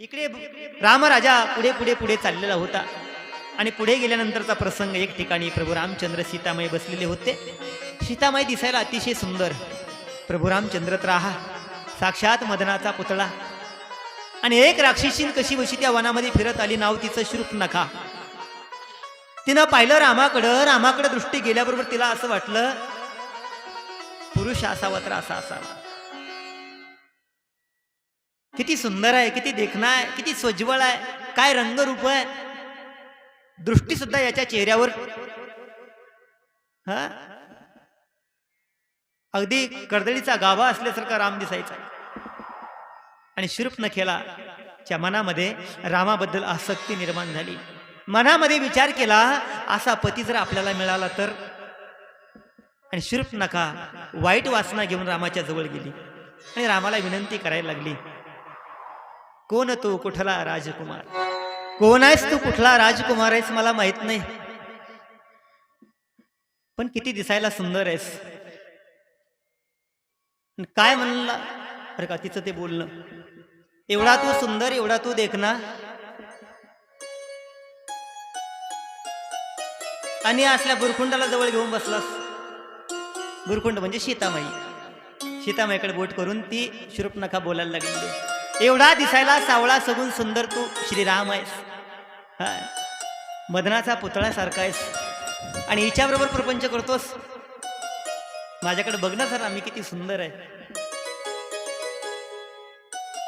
इकडे रामराजा पुढे पुढे पुढे चाललेला होता. आणि पुढे गेल्यानंतरचा प्रसंग एक ठिकाणी प्रभू रामचंद्र सीतामाई बसलेले होते. सीतामाई दिसायला अतिशय सुंदर. प्रभू रामचंद्र तर आहा साक्षात मदनाचा पुतळा. आणि एक राक्षसीन कशी बशी त्या वनामध्ये फिरत आली नाव तिचं श्रुप नखा. तिनं पाहिलं रामाकडं रामाकडे दृष्टी गेल्याबरोबर तिला असं वाटलं पुरुष असावा तर असा असावा. किती सुंदर आहे किती देखणा आहे किती स्वज्वळ आहे काय रंगरूप आहे. दृष्टी सुद्धा याच्या चेहऱ्यावर. हा? अगदी कर्दळीचा गाभा असल्यासारखा राम दिसायचा. आणि शिरूप नखेला च्या मनामध्ये रामाबद्दल आसक्ती निर्माण झाली. मनामध्ये विचार केला असा पती जर आपल्याला मिळाला तर? आणि शिरूप नका वाईट वासना घेऊन रामाच्या जवळ गेली. आणि रामाला विनंती करायला लागली कोण तू? कुठला राजकुमार? कोण आहेस तू? कुठला राजकुमार आहेस? मला माहीत नाही. पण किती दिसायला सुंदर आहेस. काय म्हणला? अरे का तिचं ते बोलणं. एवढा तू सुंदर एवढा तू देखना. आणि असल्या बुरखुंडाला जवळ घेऊन बसलास. बुरखुंड म्हणजे सीतामाई. सीतामाईकडे बोट करून ती शुरूपनखा बोलायला लागली. एवढा दिसायला सावळा सगून सुंदर तू श्रीराम आहेस. हा मदनाचा पुतळ्यासारखा आहेस. आणि हिच्याबरोबर प्रपंच करतोस. माझ्याकडे बघ ना सर आम्ही किती सुंदर आहे.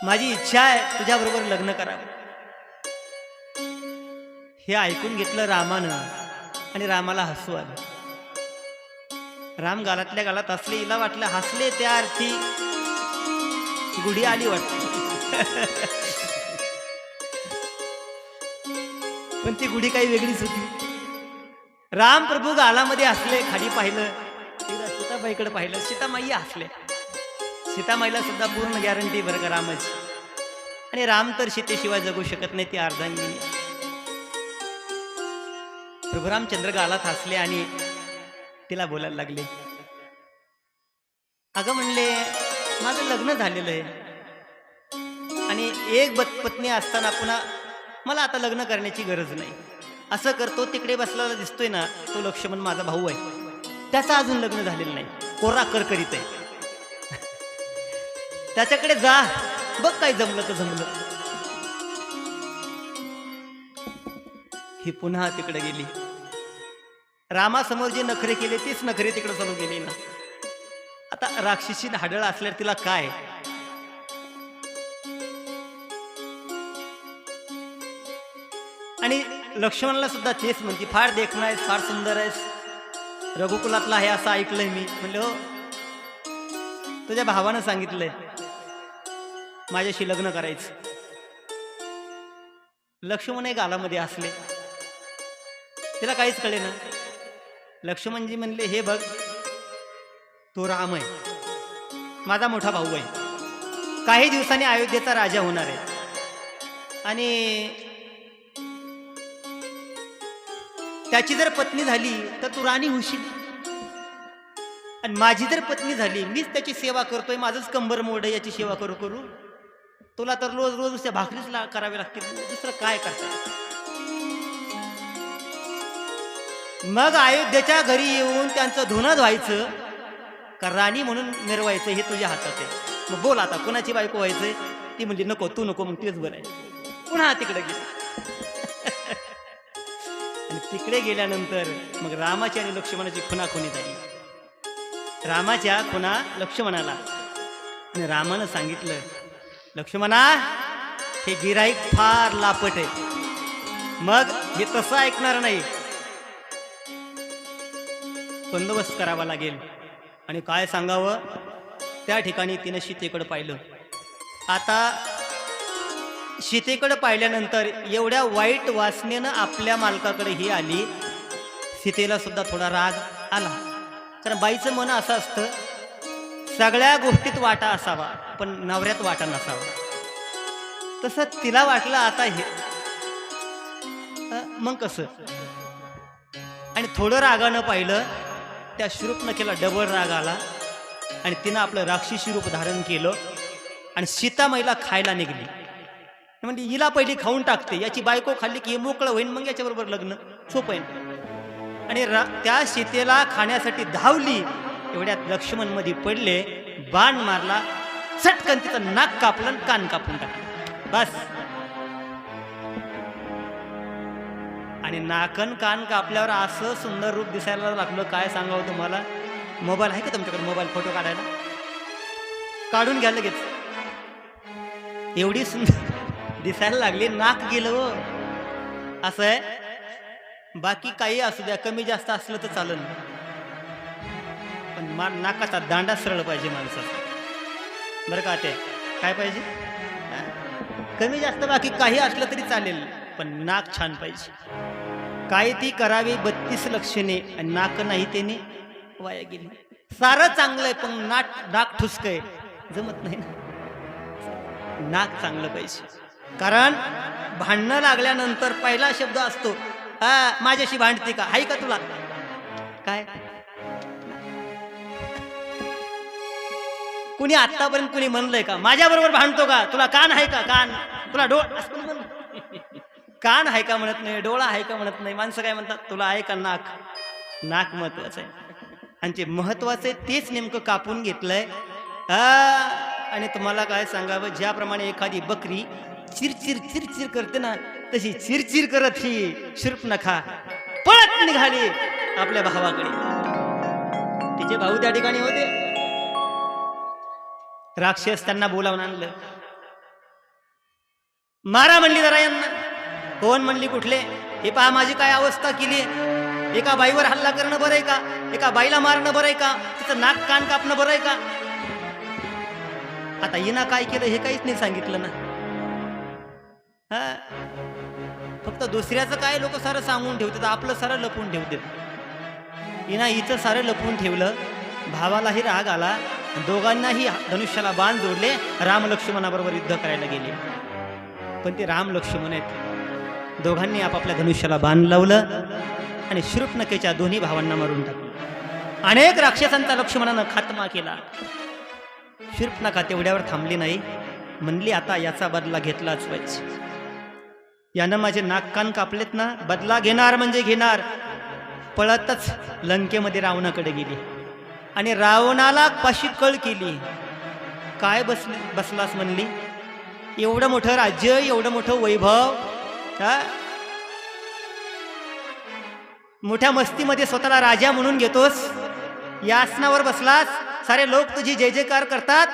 माझी इच्छा आहे तुझ्याबरोबर लग्न करावं. हे ऐकून घेतलं रामानं आणि रामाला हसू आलं. राम गालातल्या गालात हसले हिला वाटलं हसले त्या अर्थी. गुढी आली वाटते. पण ती गुढी काही वेगळीच होती. राम प्रभू गालामध्ये असले खाली पाहिलं सीताबाईकडे पाहिलं सीतामाई असले. सीतामाईला सुद्धा पूर्ण गॅरंटी बरं का रामाची. आणि राम तर सीतेशिवाय जगू शकत नाही ती अर्धांगिनी. प्रभू गालात हसले आणि तिला बोलायला लागले. अगं म्हणले माझं लग्न झालेलं आहे. आणि एक बत पत्नी असताना पुन्हा मला आता लग्न करण्याची गरज नाही. असं करतो तिकडे बसलेला दिसतोय ना तो लक्ष्मण माझा भाऊ आहे. त्याचं अजून लग्न झालेलं नाही. कोरा कर करीत आहे. त्याच्याकडे जा. बघ काय जमलं तर जमलं. ही पुन्हा तिकडे गेली. रामासमोर जे नखरे केले तीच नखरे तिकडे चालू गेली ना. आता राक्षसी हाडळ असल्यावर तिला काय? लक्ष्मणला सुद्धा तेच म्हणते फार देखणं आहेस फार सुंदर आहेस. रघुकुलातला आहे असं ऐकलंय मी. म्हणलं हो. तुझ्या भावानं सांगितलंय माझ्याशी लग्न करायचं. लक्ष्मण एक गालामध्ये असले तिला काहीच कळे ना लक्ष्मणजी म्हणले हे बघ तो राम आहे. माझा मोठा भाऊ आहे. काही दिवसांनी अयोध्येचा राजा होणार आहे. आणि त्याची जर पत्नी झाली तर तू राणी होशील. आणि माझी जर पत्नी झाली मीच त्याची सेवा करतोय माझंच कंबर मोड याची सेवा करू करू. तुला तर रोज रोज त्या भाकरीच ला- करावे लागतील. दुसरं काय करता? मग अयोध्येच्या घरी येऊन त्यांचं धुणं धुवायचं का राणी म्हणून मिरवायचं हे तुझ्या हातात आहे. मग बोल आता कोणाची बायको व्हायचंय? ती म्हणजे नको तू नको मग तेच बरं आहे पुन्हा तिकडे गेली. आणि तिकडे गेल्यानंतर मग रामाची आणि लक्ष्मणाची खुनाखुनी झाली रामाच्या खुना लक्ष्मणाला. आणि रामानं सांगितलं लक्ष्मणा हे गिराईक फार लापट आहे. मग हे तसं ऐकणार नाही. बंदोबस्त करावा लागेल. आणि काय सांगावं? त्या ठिकाणी तिनं सीतेकडं पाहिलं. आता सीतेकडे पाहिल्यानंतर एवढ्या वाईट वासनेनं आपल्या मालकाकडे ही आली. सीतेला सुद्धा थोडा राग आला. कारण बाईचं मन असं असतं सगळ्या गोष्टीत वाटा असावा पण नवऱ्यात वाटा नसावा. तसं तिला वाटलं आता हे. मग कसं? आणि थोडं रागानं पाहिलं त्या श्रुपनं केला डबल राग आला. आणि तिनं आपलं राक्षसी रूप धारण केलं. आणि सीता महिला खायला निघली. म्हणजे हिला पहिली खाऊन टाकते. याची बायको खाल्ली की हे मोकळं होईन मग याच्याबरोबर लग्न. सोपं आहे आणि त्या सीतेला खाण्यासाठी धावली. एवढ्यात लक्ष्मणमध्ये पडले. बाण मारला. चटकन तिचं नाक कापलं आणि कान कापून टाकलं. बस. आणि नाकन कान कापल्यावर असं सुंदर रूप दिसायला लागलं. काय सांगावं तुम्हाला? मोबाईल आहे का तुमच्याकडे? मोबाईल फोटो काढायला? काढून घ्या लगेच. एवढी सुंदर दिसायला लागली नाक गेलं हो. असं आहे? बाकी काही असू द्या कमी जास्त असलं तर चालेल. पण मा नाकाचा दांडा सरळ पाहिजे माणसाचा. बरं का ते? काय पाहिजे? कमी जास्त बाकी काही असलं तरी चालेल पण नाक छान पाहिजे. काय ती करावी बत्तीस लक्षणे आणि नाक नाही त्याने वाया गेली. सारं चांगलं आहे पण नाक नाक ठुसक आहे. जमत नाही ना. नाक चांगलं पाहिजे. कारण भांडणं लागल्यानंतर पहिला शब्द असतो हा माझ्याशी भांडते का? हाय का तुला? काय? कुणी आतापर्यंत कुणी म्हणलंय का? माझ्या बरोबर भांडतो का? तुला कान आहे का? कान? तुला डोळ कान आहे का? म्हणत नाही डोळा आहे का? म्हणत नाही. माणसं काय म्हणतात? तुला आहे का नाक? नाक महत्वाचं आहे. आणि जे महत्वाचं आहे तेच नेमकं कापून घेतलंय. आणि तुम्हाला काय सांगावं? ज्याप्रमाणे एखादी बकरी चिरचिर चिरचिर करते ना तशी चिरचिर करत ही शिरप नखा पळत निघाली आपल्या भावाकडे. तिचे भाऊ त्या ठिकाणी होते. राक्षस त्यांना बोलावून आणलं. मारा म्हणली जरा यांना. कोण म्हणली कुठले? हे पहा माझी काय अवस्था केली एका बाईवर हल्ला करणं बरं आहे का? एका बाईला मारणं बरं आहे का? तिचं नाक कान कापणं बरं आहे का? आता हिना काय केलं हे काहीच नाही सांगितलं ना. हा? फक्त दुसऱ्याचं काय लोक सारं सांगून ठेवतात आपलं सारं लपून ठेवतात इना हिचं सारं लपवून ठेवलं भावालाही राग आला दोघांनाही धनुष्याला बाण जोडले राम लक्ष्मणाबरोबर युद्ध करायला गेले. पण ते राम लक्ष्मण आहेत. दोघांनी आपापल्या धनुष्याला बाण लावलं आणि शृपनकेच्या दोन्ही भावांना मारून टाकलं. अनेक राक्षसांचा लक्ष्मणानं खात्मा केला. शृपनका तेवढ्यावर थांबली नाही. म्हणली आता याचा बदला घेतलाच पाहिजे. यानं माझे नाक कान कापलेत ना बदला घेणार म्हणजे घेणार. पळतच लंकेमध्ये रावणाकडे गेली. आणि रावणाला पाशी कळ केली. काय बसले बसलास म्हणली? एवढं मोठं राज्य एवढं मोठं वैभव मोठ्या मस्तीमध्ये स्वतःला राजा म्हणून घेतोस? या आसनावर बसलास? सारे लोक तुझी जय जयकार करतात.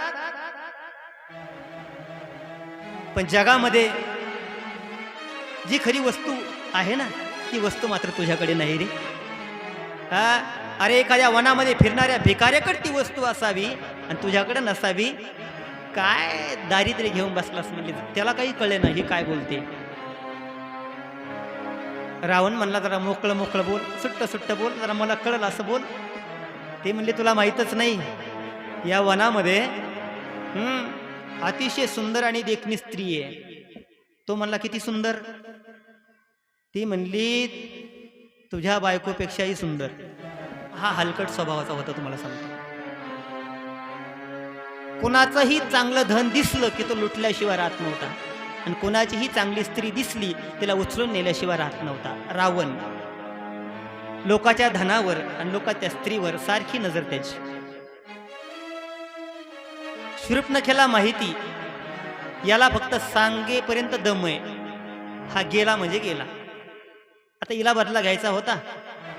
पण जगामध्ये जी खरी वस्तू आहे ना ती वस्तू मात्र तुझ्याकडे नाही रे. हा? अरे एखाद्या वनामध्ये फिरणाऱ्या भिकाऱ्याकडे ती वस्तू असावी आणि तुझ्याकडे नसावी? काय दारिद्र्य घेऊन बसलास म्हणजे त्याला काही कळले नाही काय बोलते? रावण म्हणला जरा मोकळं मोकळं बोल सुट्ट सुट्ट बोल जरा मला कळलं असं बोल. ते म्हणले तुला माहीतच नाही या वनामध्ये अतिशय सुंदर आणि देखणी स्त्री आहे. तो म्हणला किती सुंदर. ती म्हणली तुझ्या बायकोपेक्षाही सुंदर. हा हलकट स्वभावाचा होता तुम्हाला सांगतो. कुणाचंही चांगलं धन दिसलं की तो लुटल्याशिवाय राहत नव्हता. आणि कुणाचीही चांगली स्त्री दिसली तिला उचलून नेल्याशिवाय राहत नव्हता. रावण. लोकाच्या धनावर आणि लोकाच्या स्त्रीवर सारखी नजर त्याची. शृपनखेला माहिती याला फक्त सांगेपर्यंत दम आहे. हा गेला म्हणजे गेला. आता इला बदला घ्यायचा होता.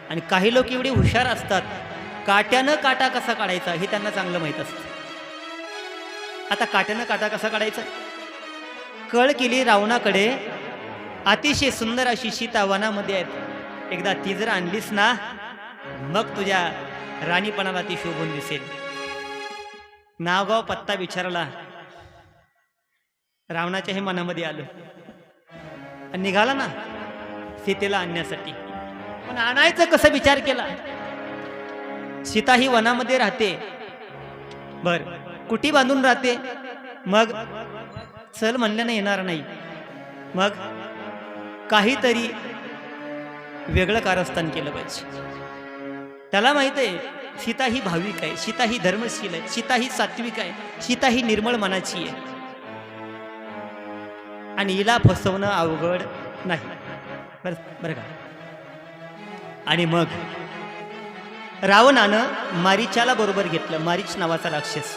आणि काही लोक एवढे हुशार असतात. काट्यानं काटा कसा काढायचा हे त्यांना चांगलं माहीत असतं. आता काट्यानं काटा कसा काढायचा? कळ केली रावणाकडे. अतिशय सुंदर अशी सीता वनामध्ये आहेत. एकदा ती जर आणलीस ना मग तुझ्या राणीपणाला ती शोभून दिसेल. नावगाव पत्ता विचारला रावणाच्या हे मनामध्ये आलं. आणि निघाला ना सीतेला आणण्यासाठी. पण आणायचं कसं विचार केला? सीता ही वनामध्ये राहते. बर कुटी बांधून राहते. मग? चल म्हणल्यानं येणार नाही. मग? काहीतरी वेगळं कारस्थान केलं पाहिजे. त्याला माहीत आहे सीता ही भाविक आहे. सीता ही धर्मशील आहे. सीता ही सात्विक आहे. सीता ही निर्मळ मनाची आहे. आणि हिला फसवणं अवघड नाही. बरं बरं का? आणि मग? रावणानं मारीच्याला बरोबर घेतलं मारीच नावाचा राक्षस.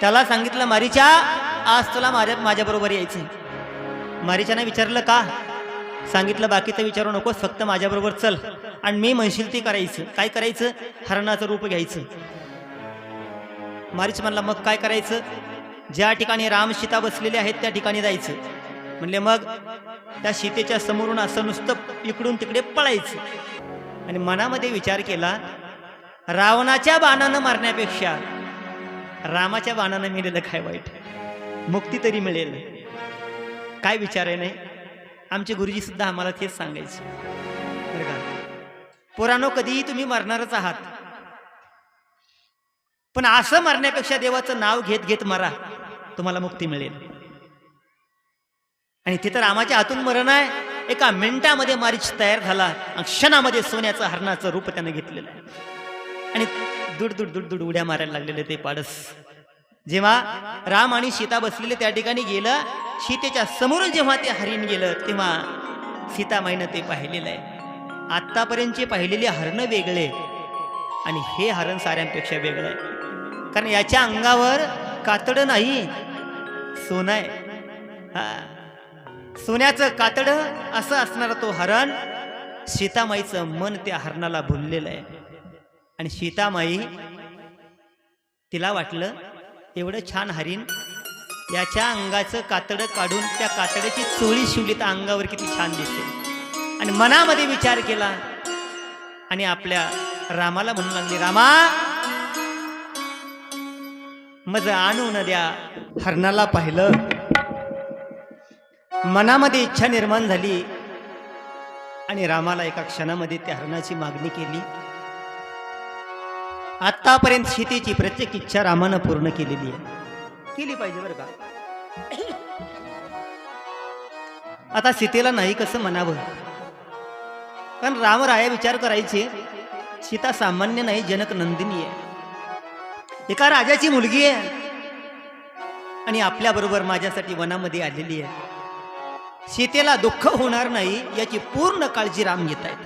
त्याला सांगितलं मारीच्या आज तुला माझ्या माझ्याबरोबर यायचं मारीच्यानं विचारलं का? सांगितलं बाकीचं विचारू नकोस फक्त माझ्याबरोबर चल. आणि मी म्हणशील ते करायचं. काय करायचं? हरणाचं रूप घ्यायचं. मारीच म्हणला मग काय करायचं? ज्या ठिकाणी राम सीता बसलेले आहेत त्या ठिकाणी जायचं. म्हणले मग त्या सीतेच्या समोरून असं नुसतं इकडून तिकडे पळायचं. आणि मनामध्ये विचार केला रावणाच्या बाणानं मारण्यापेक्षा रामाच्या बाणानं मिळेलं काय वाईट? मुक्ती तरी मिळेल. काय विचार आहे नाही? आमचे गुरुजी सुद्धा आम्हाला तेच सांगायचे. बरं का? कधीही तुम्ही मरणारच आहात. पण असं मरण्यापेक्षा देवाचं नाव घेत घेत मरा. तुम्हाला मुक्ती मिळेल. आणि तिथं रामाच्या आतून मरण आहे. एका मिनिटामध्ये मारीच तयार झाला. आणि क्षणामध्ये सोन्याचं हरणाचं रूप त्यानं घेतलेलं आहे. आणि दुड दुड दुड दुड उड्या मारायला लागलेले ते पाडस. जेव्हा राम आणि सीता बसलेले त्या ठिकाणी गेलं सीतेच्या समोरून जेव्हा ते हरिण गेलं तेव्हा सीतामाईनं ते पाहिलेलं आहे. आत्तापर्यंतचे पाहिलेले हरण वेगळे आणि हे हरण साऱ्यांपेक्षा वेगळं आहे. कारण याच्या अंगावर कातड नाही सोनं आहे. हा. सोन्याचं कातड असं असणारा तो हरण सीतामाईचं मन त्या हरणाला भुललेलं आहे. आणि सीतामाई तिला वाटलं एवढं छान हरिण याच्या अंगाचं कातडं काढून त्या कातड्याची चोळी शिवली तर अंगावर किती छान दिसते. आणि मनामध्ये विचार केला आणि आपल्या रामाला म्हणू लागली रामा मज आणून द्या हरणाला पाहिलं. मनामध्ये इच्छा निर्माण झाली आणि रामाला एका क्षणामध्ये त्या हरणाची मागणी केली. आतापर्यंत सीतेची प्रत्येक इच्छा रामानं पूर्ण केलेली आहे. केली पाहिजे बरं का? आता सीतेला नाही कसं म्हणावं? कारण रामराया विचार करायचे सीता सामान्य नाही जनक नंदिनी आहे. एका राजाची मुलगी आहे. आणि आपल्याबरोबर माझ्यासाठी वनामध्ये आलेली आहे. सीतेला दुःख होणार नाही याची पूर्ण काळजी राम घेत आहेत.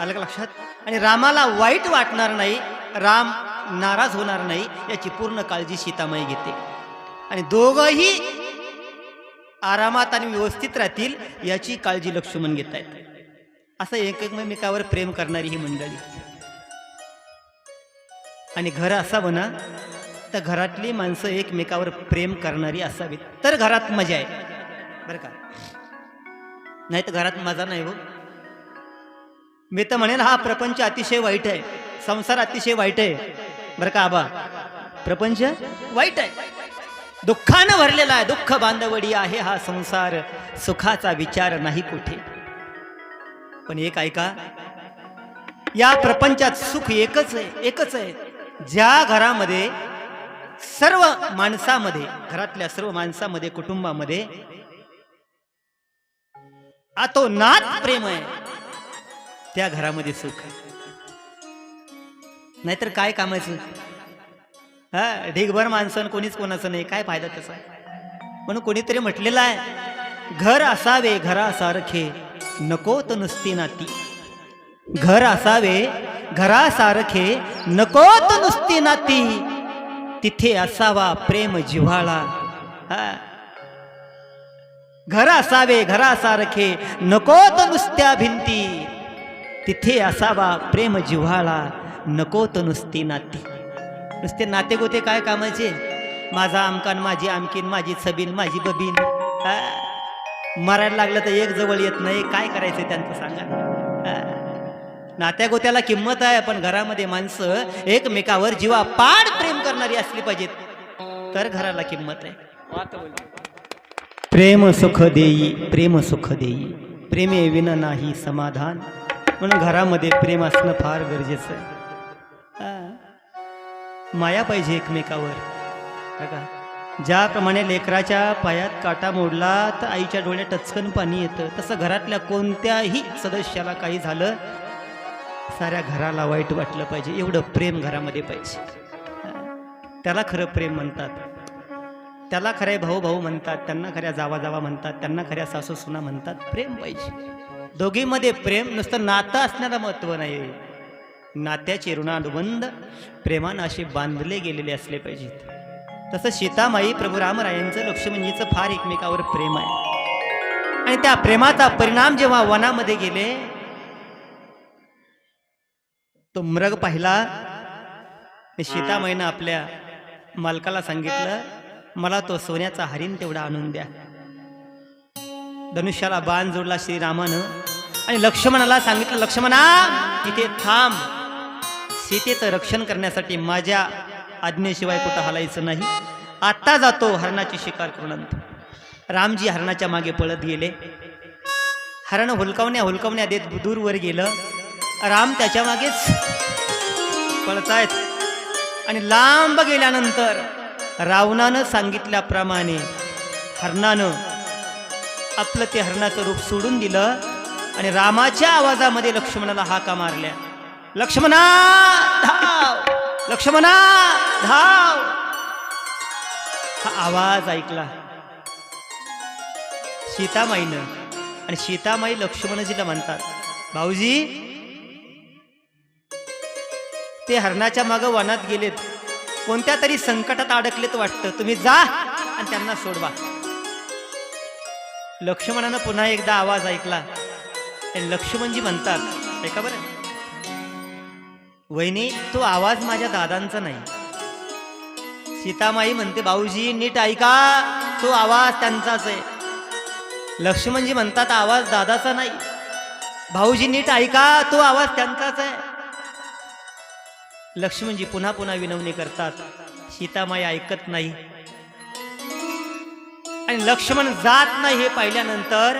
आलं का लक्षात? आणि रामाला वाईट वाटणार नाही राम नाराज होणार नाही याची पूर्ण काळजी सीतामाई घेते. आणि दोघंही आरामात आणि व्यवस्थित राहतील याची काळजी लक्ष्मण घेत आहेत. असं एकमेकावर प्रेम करणारी ही मंडळी. आणि घर असावं ना तर घरातली माणसं एकमेकावर प्रेम करणारी असावीत. तर घरात मजा आहे. बरं का. नाही तर घरात मजा नाही हो. मी तर म्हणेल हा प्रपंच अतिशय वाईट आहे. संसार अतिशय वाईट आहे. बरं का आबा. प्रपंच वाईट आहे. दुःखानं भरलेला आहे. दुःख बांधवडी आहे हा संसार. सुखाचा विचार नाही कुठे. पण एक ऐका. या प्रपंचात सुख एकच आहे एकच आहे. ज्या घरामध्ये सर्व माणसामध्ये घरातल्या सर्व माणसामध्ये कुटुंबामध्ये आतो नात प्रेम आहे. त्या घरामध्ये सुख नाहीतर काय कामाचं? हा ढिगभर माणसं कोणीच कोणाचं नाही. काय फायदा त्याचा? म्हणून कोणीतरी म्हटलेलं आहे घर असावे घरासारखे नको तर नुसती नाती. घर असावे घरासारखे नको तर नुसती नाती. तिथे असावा प्रेम जिव्हाळा. हा घर असावे घरासारखे नकोत नुसत्या भिंती. तिथे असावा प्रेम जिव्हाळा नकोत नुसती नाती. नुसते नाते गोते काय कामाचे? माझा आमकान माझी आमकीन माझी सबीन माझी बबीन. मरायला लागलं तर एक जवळ येत नाही. काय करायचं त्यांचं सांगा. नात्यागोत्याला नात्या गोत्याला किंमत आहे पण घरामध्ये माणसं एकमेकावर जीवा पाड प्रेम करणारी असली पाहिजेत. तर घराला किंमत आहे. प्रेम सुख देई प्रेम सुख देई. प्रेमे विना नाही समाधान. म्हणून घरामध्ये प्रेम असणं फार गरजेचं आहे. माया पाहिजे एकमेकावर. का? ज्याप्रमाणे लेकराच्या पायात काटा मोडला तर आईच्या डोळ्यात टचकन पाणी येतं. तसं घरातल्या कोणत्याही सदस्याला काही झालं साऱ्या घराला वाईट वाटलं पाहिजे. एवढं प्रेम घरामध्ये पाहिजे. त्याला खरं प्रेम म्हणतात. त्याला खरे भाऊ भाऊ म्हणतात त्यांना खऱ्या जावा जावा म्हणतात त्यांना खऱ्या सासू सुना म्हणतात. प्रेम पाहिजे. दोघीमध्ये प्रेम नुसतं नातं असण्याला महत्त्व नाही. नात्याचे ऋणानुबंध प्रेमानं असे बांधले गेलेले असले पाहिजेत. तसं सीतामाई प्रभू रामरायांचं लक्ष्मणजीचं फार एकमेकावर प्रेम आहे. आणि त्या प्रेमाचा परिणाम जेव्हा वनामध्ये गेले तो मृग पाहिला. सीतामाईनं आपल्या मालकाला सांगितलं मला तो सोन्याचा हरिण तेवढा आणून द्या. धनुष्याला बाण जोडला श्रीरामानं आणि लक्ष्मणाला सांगितलं लक्ष्मणा इथे थांब. सीतेचं रक्षण करण्यासाठी माझ्या आज्ञेशिवाय कुठं हलायचं नाही. आत्ता जातो हरणाची शिकार करून रामजी हरणाच्या मागे पळत गेले. हरण हुलकावण्या हुलकावण्या देत दूरवर गेलं. राम त्याच्या मागेच पळतायत. आणि लांब गेल्यानंतर रावणानं सांगितल्याप्रमाणे हरणानं आपलं ते हरणाचं रूप सोडून दिलं आणि रामाच्या आवाजामध्ये लक्ष्मणाला हाका मारल्या. लक्ष्मणा धाव! लक्ष्मणा धाव! हा आवाज ऐकला. सीतामाईनं. आणि सीतामाई लक्ष्मणजीला म्हणतात भाऊजी ते हरणाच्या मागं वनात गेलेत. कोणत्या तरी संकटात अडकलेत वाटतं. तुम्ही जा आणि त्यांना सोडवा. लक्ष्मणानं पुन्हा एकदा आवाज ऐकला. लक्ष्मणजी म्हणतात ऐका बरं? वहिनी तो आवाज माझ्या दादांचा नाही. सीतामाई म्हणते भाऊजी नीट ऐका तो आवाज त्यांचाच आहे. लक्ष्मणजी म्हणतात आवाज दादाचा नाही. भाऊजी नीट ऐका तो आवाज त्यांचाच आहे. लक्ष्मणजी पुन्हा पुन्हा विनवणी करतात सीतामाई ऐकत नाही. आणि लक्ष्मण जात नाही हे पाहिल्यानंतर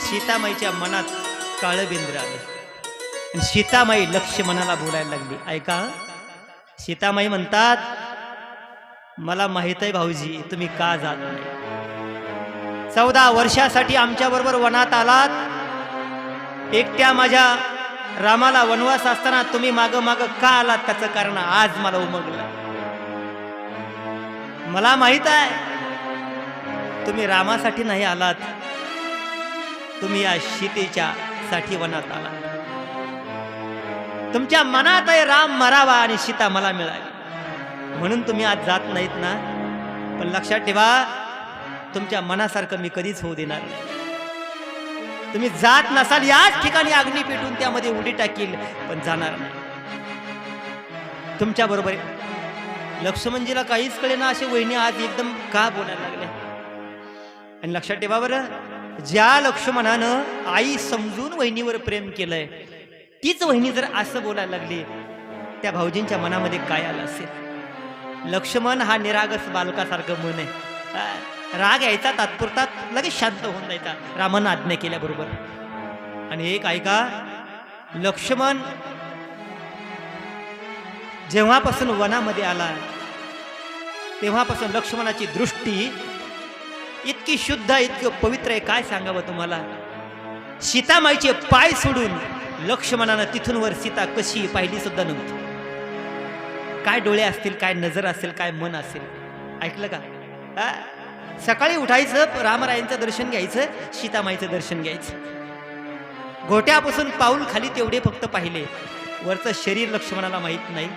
सीतामाईच्या मनात काळबिंद्र आलं. आणि सीतामाई लक्ष्मणाला बोलायला लागली ऐका सीतामाई म्हणतात मला माहीत आहे भाऊजी तुम्ही का जात नाही? चौदा वर्षासाठी आमच्या बरोबर वनात आलात. एकट्या माझ्या रामाला वनवास असताना तुम्ही माग माग का आलात? त्याचं कारण आज मला उमगलं. मला माहीत आहे तुम्ही रामासाठी नाही आलात. तुम्ही या सीतेच्या साठी वनात आलात. तुमच्या मनात आहे राम मरावा आणि सीता मला मिळावी म्हणून तुम्ही आज जात नाहीत ना? पण लक्षात ठेवा तुमच्या मनासारखं मी कधीच होऊ देणार नाही. तुम्ही जात नसाल याच ठिकाणी अग्नी पेटून त्यामध्ये उडी टाकील पण जाणार नाही. तुमच्या बरोबर लक्ष्मणजीला काहीच कळे ना असे वहिनी आज एकदम का बोलायला लागले आणि लक्षात ठेवा बरं ज्या लक्ष्मणानं आई समजून वहिनीवर प्रेम केलंय तीच वहिनी जर असं बोलायला लागली त्या भाऊजींच्या मनामध्ये काय आलं असेल? लक्ष्मण हा निरागस बालकासारखं मन आहे. राग यायचा तात्पुरता लगेच शांत होऊन जायचा. रामानं आज्ञा केल्याबरोबर. आणि एक ऐका लक्ष्मण जेव्हापासून वनामध्ये आला तेव्हापासून लक्ष्मणाची दृष्टी इतकी शुद्ध इतकी पवित्र आहे काय सांगावं तुम्हाला? सीतामाईचे पाय सोडून लक्ष्मणानं तिथून वर सीता कशी पाहिली सुद्धा नव्हती. काय डोळे असतील काय नजर असेल काय मन असेल. ऐकलं का? सकाळी उठायचं रामरायांचं दर्शन घ्यायचं सीतामाईचं दर्शन घ्यायचं. घोट्यापासून पाऊल खाली तेवढे फक्त पाहिले. वरचं शरीर लक्ष्मणाला माहीत नाही.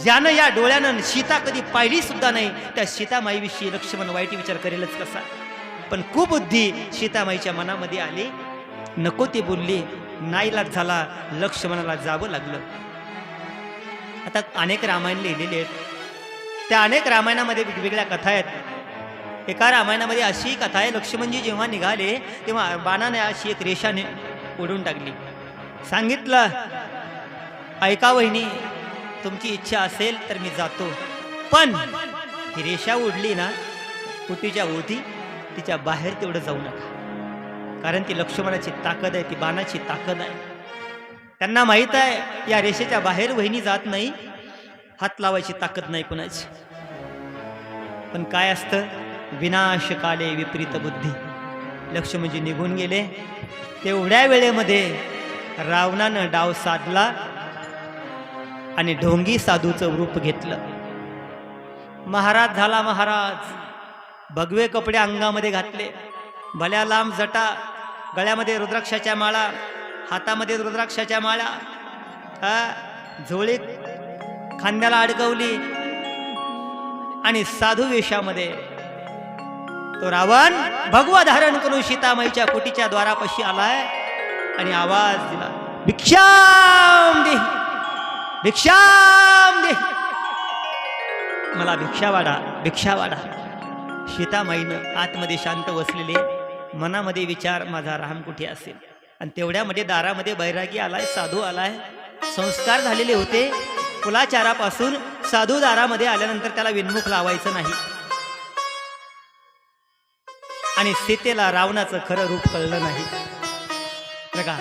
ज्यानं या डोळ्यानं सीता कधी पाहिली सुद्धा नाही त्या सीतामाईविषयी लक्ष्मण वाईट विचार करेलच कसा? पण कुबुद्धी सीतामाईच्या मनामध्ये आली. नको ते बोलली. नाईलाज झाला लक्ष्मणाला जावं लागलं. आता अनेक रामायण लिहिलेले आहेत. त्या अनेक रामायणामध्ये वेगवेगळ्या कथा आहेत. एका रामायणामध्ये अशी कथा आहे लक्ष्मणजी जेव्हा निघाले तेव्हा बाणाने अशी एक रेषाने ओढून टाकली. सांगितलं ऐका वहिनी तुमची इच्छा असेल तर मी जातो. पण ही रेषा ओढली ना कुटीच्या ओढी तिच्या बाहेर तेवढं जाऊ नका. कारण ती लक्ष्मणाची ताकद आहे ती बाणाची ताकद आहे. त्यांना माहीत आहे या रेषेच्या बाहेर वहिनी जात नाही हात लावायची ताकद नाही कुणाची. पण काय असतं? विनाशकाले विपरीत बुद्धी. लक्ष्मणजी म्हणजे निघून गेले. तेवढ्या वेळेमध्ये रावणानं डाव साधला आणि ढोंगी साधूचं रूप घेतलं. महाराज झाला महाराज. भगवे कपडे अंगामध्ये घातले. भल्या लांब जटा गळ्यामध्ये रुद्राक्षाच्या माळा हातामध्ये रुद्राक्षाच्या माळा हा खांद्याला अडकवली. आणि साधू वेशामध्ये तो रावण भगवा धारण करून सीतामाईच्या कुटीच्या द्वारापाशी आलाय आणि आवाज दिला भिक्षाम दे भिक्षाम दे. मला भिक्षा वाढा भिक्षा सीतामाईनं आतमध्ये शांत बसलेले मनामध्ये विचार माझा राम कुठे असेल? आणि तेवढ्यामध्ये दारामध्ये बैरागी आलाय साधू आलाय. संस्कार झालेले होते. कुलाचारापासून साधूदारामध्ये आल्यानंतर त्याला विनमुख लावायचं नाही. आणि सीतेला रावणाचं खरं रूप कळलं नाही. बघा.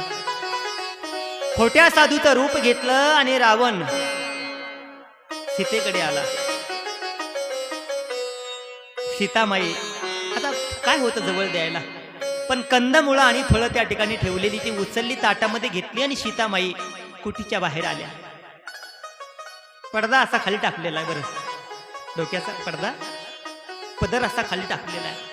खोट्या साधूचं रूप घेतलं आणि रावण सीतेकडे आला. सीतामाई आता काय होतं जवळ द्यायला? पण कंदमुळं आणि फळं त्या ठिकाणी ठेवलेली ती उचलली ताटामध्ये घेतली आणि सीतामाई कुटीच्या बाहेर आल्या? पडदा असा खाली टाकलेला आहे बरं. डोक्याचा पडदा. पदर असा खाली टाकलेला आहे.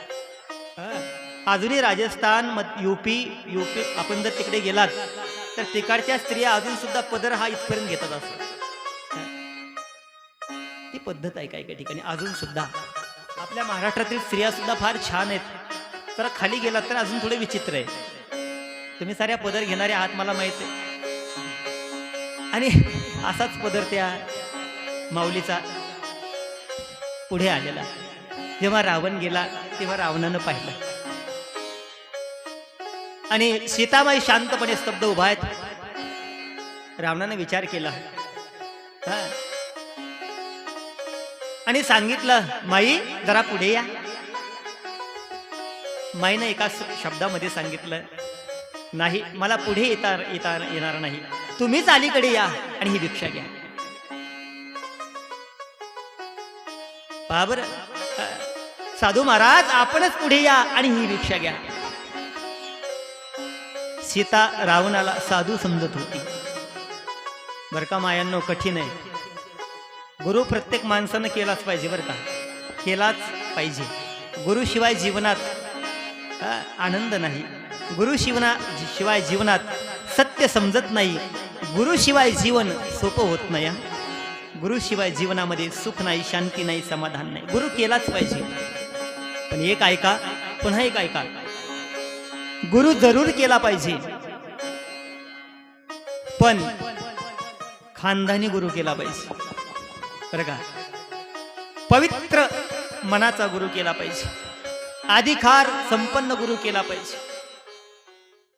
अजूनही राजस्थान मध युपी युपी आपण जर तिकडे गेलात तर तिकडच्या स्त्रिया अजून सुद्धा पदर हा इथपर्यंत घेतात असं. ती पद्धत आहे काही काही ठिकाणी. अजून सुद्धा. आपल्या महाराष्ट्रातील स्त्रिया सुद्धा फार छान आहेत. तर खाली गेलात तर अजून थोडे विचित्र आहे तुम्ही साऱ्या पदर घेणारे आहात मला माहिती आहे. आणि असाच पदर त्या माऊलीचा पुढे आलेला. जेव्हा रावण गेला तेव्हा रावणानं पाहिलं. आणि सीताबाई शांतपणे स्तब्ध उभा आहेत. रावणाने विचार केला. हा. आणि सांगितलं माई जरा पुढे या. माईनं एका शब्दामध्ये सांगितलं नाही मला पुढे येता येता येणार नाही. तुम्हीच अलीकडे या आणि ही भिक्षा घ्या. बाबर साधू महाराज आपणच पुढे या आणि ही भिक्षा घ्या. सीता रावणाला साधू समजत होती. बरं का मायांनो कठीण आहे. गुरु प्रत्येक माणसानं केलाच पाहिजे बरं का. केलाच पाहिजे. गुरुशिवाय जीवनात आनंद नाही. गुरु शिवना शिवाय जीवनात सत्य समजत नाही. गुरुशिवाय जीवन सोपं होत नाही गुरुशिवाय जीवनामध्ये सुख नाही शांती नाही समाधान नाही. गुरु केलाच पाहिजे. पण एक ऐका पुन्हा एक ऐका. गुरु जरूर केला पाहिजे. पण खानदानी गुरु केला पाहिजे. बरं का? पवित्र मनाचा गुरु केला पाहिजे. अधिकार संपन्न गुरु केला पाहिजे.